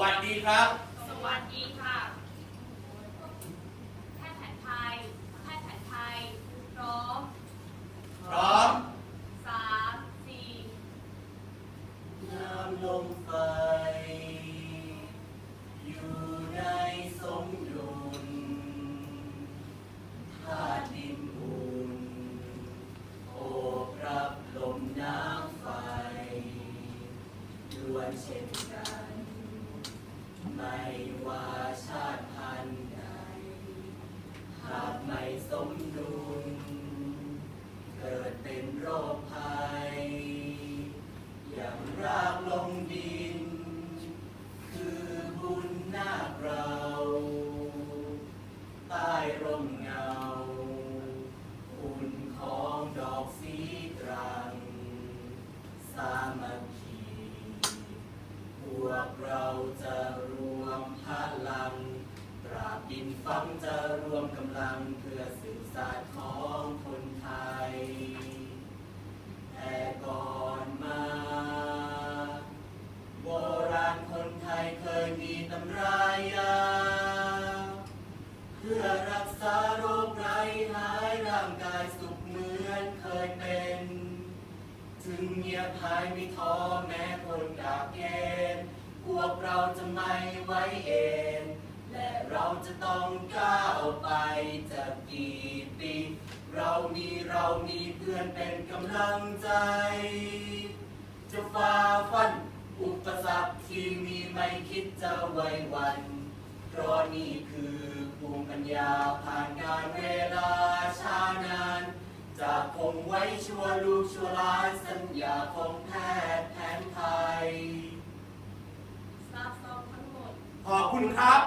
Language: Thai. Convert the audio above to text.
วัสดีครับ สวัสดีค่ะ แพทย์แผนไทย แพทย์แผนไทย พร้อม พร้อมสามสี่น้ำลมไฟ อยู่ในสมดุลธาตุดินอุ่นโอบรับลมน้ำไฟล้วนเช่นกัน ไม่ว่าชาติพันธุ์ใดหากไม่สมดุล เกิดเป็นโรคภัย อย่างรากลงดิน คือบุญนาคเราใต้ร่มเงาอุ่นของดอกสีตรัง สามัคคี พวกเราจะรวมพลัง ตราบดินฝังจะรวมกำลังเพื่อสืบสานของคนไทย แต่ก่อนมา โบราณคนไทยเคยมีตำรายา เพื่อรักษาโรคไร้หายร่างกายสุขเหมือนเคยเป็นถึงเงียบหายไม่ท้อแม้คนอยากเกณฑ์พวกเราจะไม่ไว้เอ็นและ เราจะต้องก้าวไปจะกี่ปี เรามีเรามีเพื่อนเป็นกำลังใจ จะฝ่าฟัน อุปสรรคที่มีไม่คิดจะไว้วัน เพราะนี่คือภูมิปัญญาผ่านการเวลาช้านาน จะคงไว้ชั่วลูกชั่วหลานสัญญาของแพทย์แผนไทยทราบซ้อมทั้งหมดขอบคุณครับ